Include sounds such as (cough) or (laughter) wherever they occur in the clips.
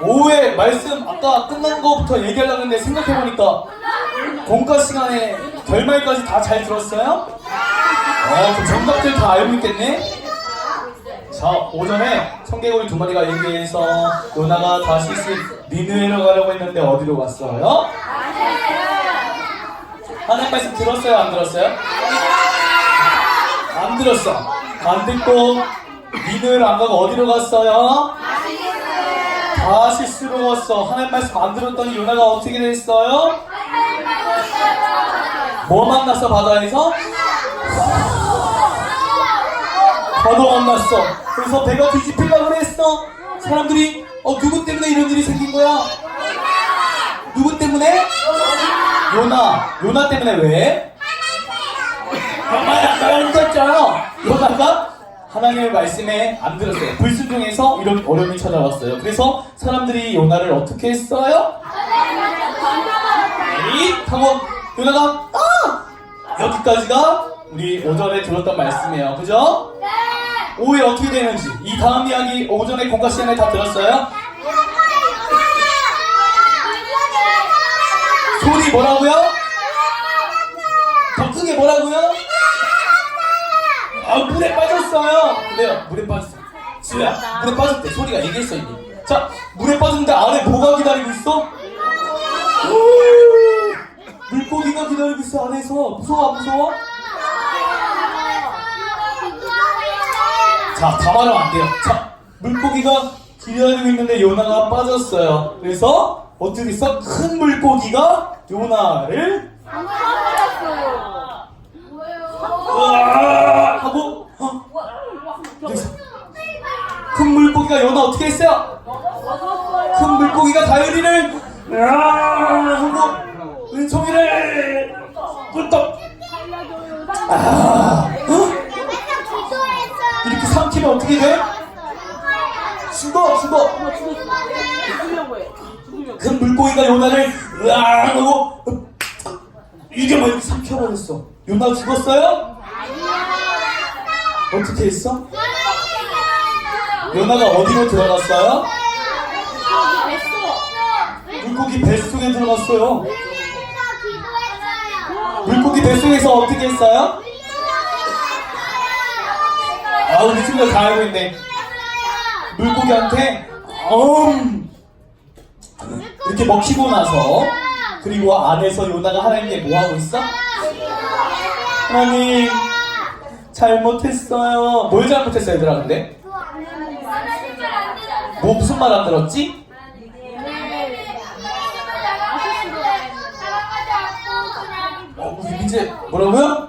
오후에 말씀 아까 끝난 거부터 얘기하려고 했는데 생각해보니까 공과 시간에 결말까지 다 잘 들었어요? 어, 그 정답들 다 알고 있겠네? 자, 오전에 청개구리 두 마리가 얘기해서 요나가 다시 니느웨로 가려고 했는데 어디로 갔어요? 하나님 말씀 들었어요? 안 들었어요? 안 들었어. 안 듣고 니느웨로 안 가고 어디로 갔어요? 다시스로 갔어. 하나님 말씀 안 들었더니 요나가 어떻게 됐어요? 뭐 만났어 바다에서? 바다 만났어. 그래서 배가 뒤집히려고 그랬어. 사람들이 어 누구 때문에 이런 일이 생긴 거야? 누구 때문에? 요나. 요나 때문에 왜? 엄마야 나랑 있었잖아. 요나가 하나님의 말씀에 안 들었어요. 불순종해서 이런 어려움이 찾아왔어요. 그래서 사람들이 요나를 어떻게 했어요? 에이 하고 요나가 아! 여기까지가 우리 오전에 들었던 말씀이에요. 그죠? 오후에 어떻게 되는지 이 다음 이야기 오전에 공과 시간에 다 들었어요? 소리 뭐라고요? 더 크게 뭐라고요? 아 물에 빠졌어요. 그래요 물에 빠졌어. 지우야 물에 빠졌대. 소리가 얘기했어 이미. 자 물에 빠졌는데 안에 뭐가 기다리고 있어? 오, 물고기가 기다리고 있어 안에서 무서워 안 무서워? 자, 다 말하면 안 돼요. 자, 물고기가 기다리고 있는데 요나가 빠졌어요. 그래서 어떻게 됐어? 큰 물고기가 요나를 으아 하고 어? 여기서 큰 했어요? 큰 물고기가 다율이를 으아 하고 은총이를 꿀떡 아, 어? 이렇게 삼키면 어떻게 돼? 죽어 죽어 큰 물고기가 요나를 으아 하고 이게 막 삼켜버렸어 요나 죽었어요? 어떻게 했어? 요나가 어디로 들어갔어요? 물고기 뱃속에 들어갔어요 물고기 뱃속에서 어떻게 했어요? 아 우리 친구가 다 알고 있네 물고기한테 음 이렇게 먹히고 나서 그리고 안에서 요나가 하나님께 뭐 하고 있어? 하나님 잘못했어요 뭘 잘못했어요 얘들아 근데? 뭐 무슨 말 안 들었지? 어 우리 민재 뭐라고요?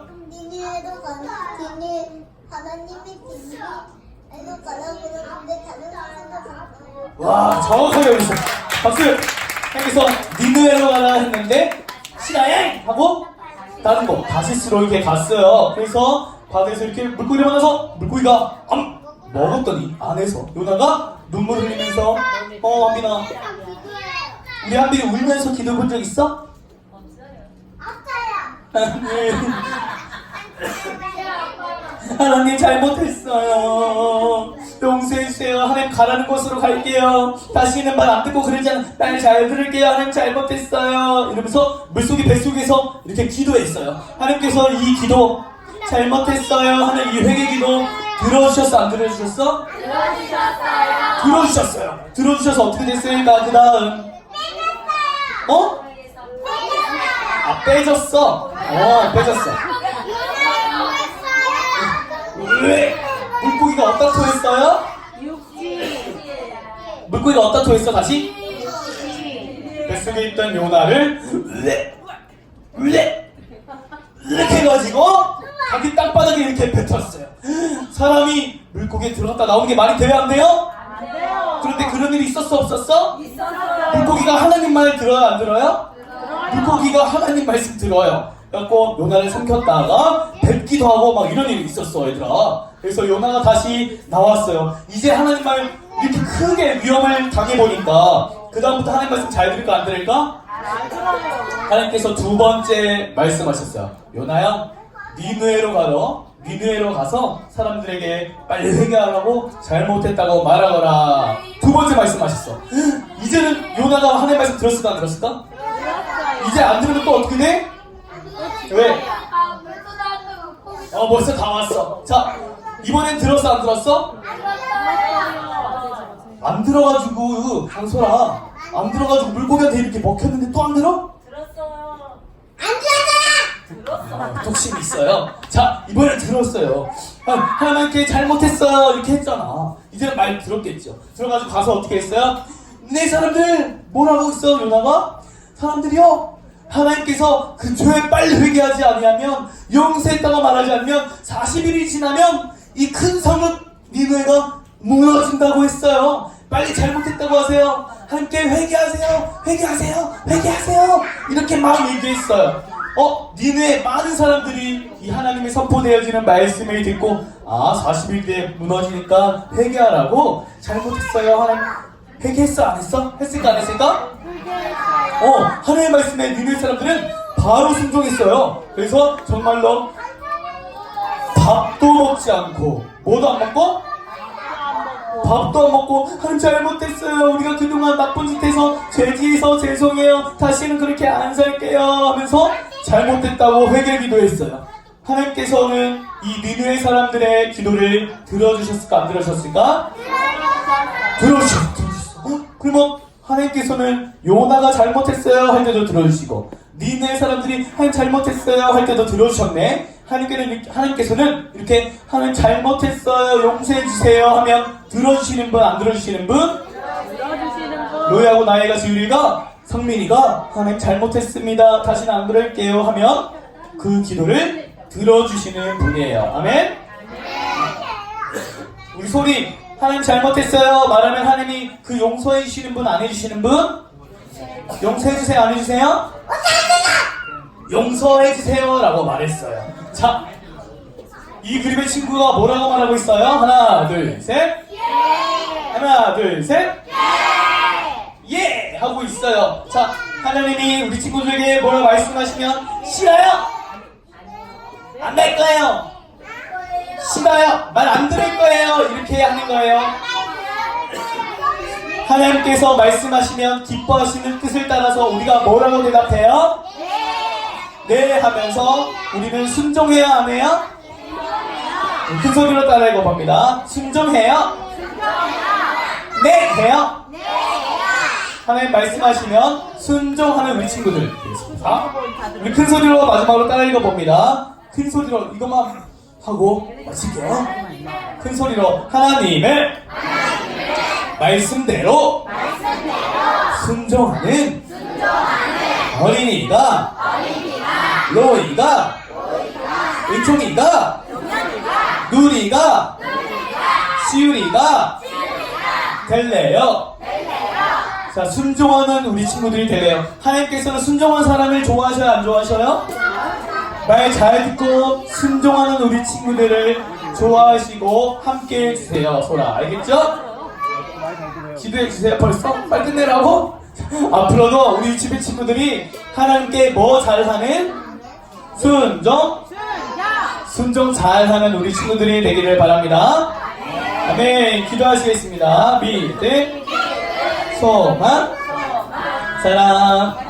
와 정확하게 알겠어 박수! 여기서 니느웨로 가라 했는데 시라양 하고 다른 거. 다시스로 이렇게 갔어요. 그래서 바다에서 이렇게 물고기를 만나서 물고기가 암! 먹었더니 안에서 요나가 눈물 흘리면서 어 한빈아 우리 한빈이 울면서 기도 본 적 있어? 하나님 하나님 잘못했어요. 용서해주세요. 하나님 가라는 곳으로 갈게요. 다시는 말 안 듣고 그러지 않아. 말잘 들을게요. 하나님 잘못했어요. 이러면서 물속에 뱃속에서 이렇게 기도했어요. 하나님께서 이 기도 잘못했어요. 하는 이 회개 기도 들어주셨어? 안 들어주셨어? 들어주셨어요. 들어주셔서 어떻게 됐을까? 그 다음 어? 아 빼졌어. 어 빼졌어. 왜? 물고기가 어디다 토했어요? 물고기가 어디다 토했어 다시? 뱃속에 있던 요나를 으레 으레 이렇게 해가지고 자기 땅바닥에 이렇게 뱉었어요 사람이 물고기에 들어갔다 나오는 게 말이 돼요 안 돼요? 그런데 그런 일이 있었어 없었어? 물고기가 하나님 말 들어요 안 들어요? 물고기가 하나님 말씀 들어요. 그래갖고 요나를 삼켰다가 뱉기도 하고 막 이런 일이 있었어 얘들아. 그래서 요나가 다시 나왔어요. 이제 하나님 말 이렇게 크게 위험을 당해보니까 그 다음부터 하나님 말씀 잘 들을까 안 들을까? 하나님께서 두 번째 말씀하셨어요. 요나야, 니누에로 가러 니누에로 가서 사람들에게 빨리 회개하라고 잘못했다고 말하거라. 두 번째 말씀하셨어. (gasps) 들었을까 안 들었을까? 이제 안 들으면 또 어떻게 돼? 왜? 어 벌써 다 왔어 자 이번엔 들었어 안 들었어? 안 들어가지고 강소라 안 들어가지고 물고기한테 이렇게 먹혔는데 또 안 들어? 아, 독심이 있어요. 자, 이번에 들었어요. 아, 하나님께 잘못했어요. 이렇게 했잖아. 이제는 말 들었겠죠. 들어가지고 가서 어떻게 했어요? 네 사람들 뭐라고 있어 요나가? 사람들이요. 하나님께서 그 죄에 빨리 회개하지 아니하면 용서했다고 말하지 않으면 40일이 지나면 이 큰 성읍 니누에가 무너진다고 했어요. 빨리 잘못했다고 하세요. 함께 회개하세요. 회개하세요. 회개하세요. 이렇게 막 얘기했어요. 어, 니네 많은 사람들이 이 하나님의 선포되어지는 말씀을 듣고 아 40일 뒤에 무너지니까 회개하라고? 잘못했어요 하나님? 회개했어 안 했어? 했을까 안 했을까? 어 하나님의 말씀에 니네 사람들은 바로 순종했어요. 그래서 정말로 밥도 먹지 않고 뭐도 안 먹고? 밥도 안 먹고. 하나님 잘못했어요. 우리가 그동안 나쁜 짓 해서 죄지해서 죄송해요. 다시는 그렇게 안 살게요 하면서 잘못했다고 회개 기도했어요 하나님께서는 이 니누의 사람들의 기도를 들어주셨을까 안 들으셨을까? 들어주셨, 들어주셨어. 어? 그러면 하나님께서는 요나가 잘못했어요 할 때도 들어주시고 니네 사람들이 하나님 잘못했어요 할 때도 들어주셨네. 하나님께는 하나님께서는 이렇게 하나님 잘못했어요 용서해 주세요 하면 들어주시는 분 안 들어주시는 분? 로이하고 나이가 지우리가 성민이가 하나님 잘못했습니다 다시는 안 그럴게요 하면 그 기도를 들어주시는 분이에요. 아멘. 우리 소리 하나님 잘못했어요 말하면 하나님이 그 용서해 주시는 분 안 해주시는 분? 용서해 주세요 안 해주세요? 용서해 주세요 라고 말했어요. 자, 이 그림의 친구가 뭐라고 말하고 있어요? 하나, 둘, 셋. 하나, 둘, 셋. 예! 하고 있어요. 자, 하나님이 우리 친구들에게 뭐라고 말씀하시면 싫어요. 안 될 거예요. 싫어요. 말 안 들을 거예요. 이렇게 하는 거예요. 하나님께서 말씀하시면 기뻐하시는 뜻을 따라서 우리가 뭐라고 대답해요? 네 하면서 우리는 순종해야 하네요. 큰 소리로 따라해 봅니다. 순종해요. 네 해요. 하나님 말씀하시면 순종하는 우리 친구들 되겠습니다. 우리 큰 소리로 마지막으로 따라 읽어 봅니다. 큰 소리로 이것만 하고 마칠게요. 큰 소리로 하나님을 말씀대로 순종하는 어린이가 로이가 은총이가 누리가 시우리가 될래요. 자, 순종하는 우리 친구들이 되래요. 하나님께서는 순종한 사람을 좋아하셔요, 안 좋아하셔요? 말 잘 듣고 순종하는 우리 친구들을 좋아하시고 함께 해주세요, 소라. 알겠죠? 기도해주세요. 벌써? 빨리 끝내라고? (laughs) 앞으로도 우리 집의 친구들이 하나님께 뭐 잘하는? 순종? 순종 잘하는 우리 친구들이 되기를 바랍니다. 아멘. 기도하시겠습니다. 믿음, 소망, 사랑.